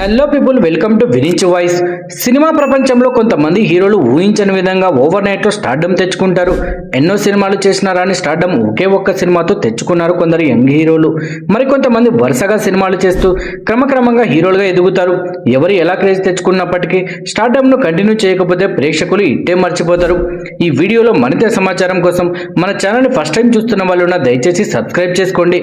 Hello people welcome to వినించ్ voice cinema ప్రపంచంలో కొంతమంది హీరోలు ఊహించని విధంగా ఓవర్ నైట్లో స్టార్డమ్ తెచ్చుకుంటారు. ఎన్నో సినిమాలు చేసినారా అని స్టార్డమ్ ఒకే ఒక్క సినిమాతో తెచ్చుకున్నారు కొందరు యంగ్ హీరోలు. మరికొంతమంది వరుసగా సినిమాలు చేస్తూ క్రమక్రమంగా హీరోలుగా ఎదుగుతారు. ఎవరు ఎలా క్రేజ్ తెచ్చుకున్నప్పటికీ స్టార్డమ్ను కంటిన్యూ చేయకపోతే ప్రేక్షకులు ఇట్టే మర్చిపోతారు. ఈ వీడియోలో మరింత సమాచారం కోసం మన ఛానల్ని ఫస్ట్ టైం చూస్తున్న వాళ్ళు ఉన్న దయచేసి సబ్స్క్రైబ్ చేసుకోండి.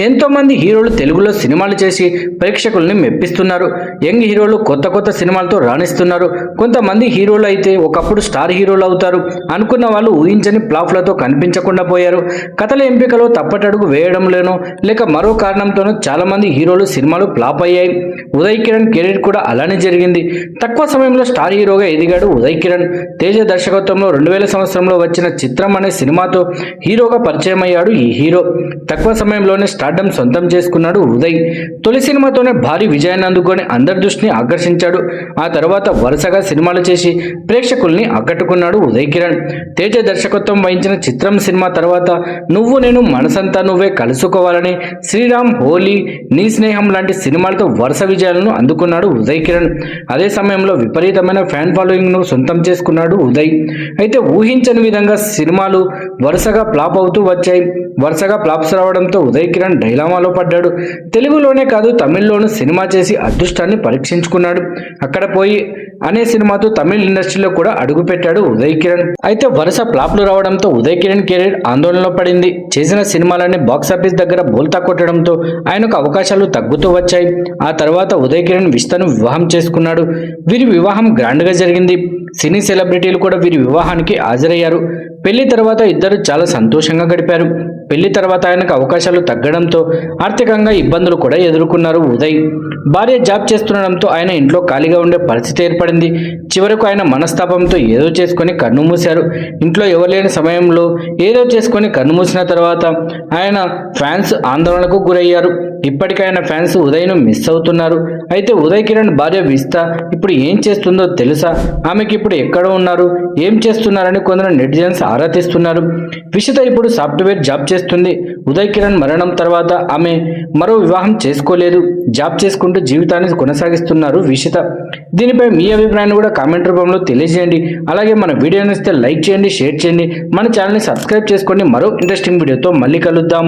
ఎంతోమంది హీరోలు తెలుగులో సినిమాలు చేసి ప్రేక్షకుల్ని మెప్పిస్తున్నారు. యంగ్ హీరోలు కొత్త కొత్త సినిమాలతో రాణిస్తున్నారు. కొంతమంది హీరోలు అయితే ఒకప్పుడు స్టార్ హీరోలు అవుతారు అనుకున్న వాళ్ళు ఊహించని ప్లాఫ్లతో కనిపించకుండా పోయారు. కథల ఎంపికలో తప్పటడుగు వేయడంలోనో లేక మరో కారణంతోనో చాలామంది హీరోలు సినిమాలు ఫ్లాప్ అయ్యాయి. ఉదయ్ కిరణ్ కెరీర్ కూడా అలానే జరిగింది. తక్కువ సమయంలో స్టార్ హీరోగా ఎదిగాడు ఉదయ్ కిరణ్. తేజ దర్శకత్వంలో రెండు వేల సంవత్సరంలో వచ్చిన చిత్రం అనే సినిమాతో హీరోగా పరిచయం అయ్యాడు ఈ హీరో. తక్కువ సమయంలోనే స్టార్డమ్ సొంతం చేసుకున్నాడు ఉదయ్. తొలి సినిమాతోనే భారీ విజయాన్ని అందుకొని అందరి దృష్టిని ఆకర్షించాడు. ఆ తర్వాత వరుసగా సినిమాలు చేసి ప్రేక్షకుల్ని ఆకట్టుకున్నాడు ఉదయ్ కిరణ్. తేజ దర్శకత్వం వహించిన చిత్రం సినిమా తర్వాత నువ్వు నేను మనసంతా నువ్వే కలుసుకోవాలని శ్రీరామ్ హోలీ నీ స్నేహం లాంటి సినిమాలతో వరుస విజయాలను అందుకున్నాడు ఉదయ్ కిరణ్. అదే సమయంలో విపరీతమైన ఫ్యాన్ ఫాలోయింగ్ను సొంతం చేసుకున్నాడు ఉదయ్. అయితే ఊహించని విధంగా సినిమాలు వరుసగా ఫ్లాప్ అవుతూ వచ్చాయి. వరుసగా ఫ్లాప్స్ రావడంతో ఉదయ్ కిరణ్ డైలామాలో పడ్డాడు. తెలుగులోనే కాదు తమిళ్ళోనూ సినిమా చేసి అదృష్టాన్ని పరీక్షించుకున్నాడు. అక్కడ పోయి అనే సినిమాతో తమిళ ఇండస్ట్రీలో కూడా అడుగుపెట్టాడు ఉదయ్ కిరణ్. అయితే వరుస ఫ్లాప్లు రావడంతో ఉదయ్ కిరణ్ కెరీర్ ఆందోళనలో పడింది. చేసిన సినిమాలన్నీ బాక్సాఫీస్ దగ్గర బోల్తా కొట్టడంతో ఆయనకు అవకాశాలు తగ్గుతూ వచ్చాయి. ఆ తర్వాత ఉదయ్ కిరణ్ విస్తను వివాహం చేసుకున్నాడు. వీరి వివాహం గ్రాండ్గా జరిగింది. సినీ సెలబ్రిటీలు కూడా వీరి వివాహానికి హాజరయ్యారు. పెళ్ళి తర్వాత ఇద్దరు చాలా సంతోషంగా గడిపారు. పెళ్ళి తర్వాత ఆయనకు అవకాశాలు తగ్గడం ఉండడంతో ఆర్థికంగా ఇబ్బందులు కూడా ఎదుర్కొన్నారు ఉదయ్. భార్య జాబ్ చేస్తుండడంతో ఆయన ఇంట్లో ఖాళీగా ఉండే పరిస్థితి ఏర్పడింది. చివరకు ఆయన మనస్తాపంతో ఏదో చేసుకొని కన్ను మూశారు. ఇంట్లో ఎవరు సమయంలో ఏదో చేసుకొని కన్ను మూసిన తర్వాత ఆయన ఫ్యాన్స్ ఆందోళనకు గురయ్యారు. ఇప్పటికైనా ఫ్యాన్స్ ఉదయ్ను మిస్ అవుతున్నారు. అయితే ఉదయ్ కిరణ్ భార్య విస్తా ఇప్పుడు ఏం చేస్తుందో తెలుసా? ఆమెకి ఇప్పుడు ఎక్కడ ఉన్నారు? ఏం చేస్తున్నారని కొందరు నెటిజన్స్ ఆరా తీస్తున్నారు. విషిత ఇప్పుడు సాఫ్ట్వేర్ జాబ్ చేస్తుంది. ఉదయ్ కిరణ్ మరణం తర్వాత ఆమె మరో వివాహం చేసుకోలేదు. జాబ్ చేసుకుంటూ జీవితాన్ని కొనసాగిస్తున్నారు విషిత దీనిపై మీ అభిప్రాయాన్ని కూడా కామెంట్ రూపంలో తెలియజేయండి. అలాగే మన వీడియోని ఇస్తే లైక్ చేయండి షేర్ చేయండి. మన ఛానల్ని సబ్స్క్రైబ్ చేసుకోండి మరో ఇంట్రెస్టింగ్ వీడియోతో మళ్ళీ కలుద్దాం.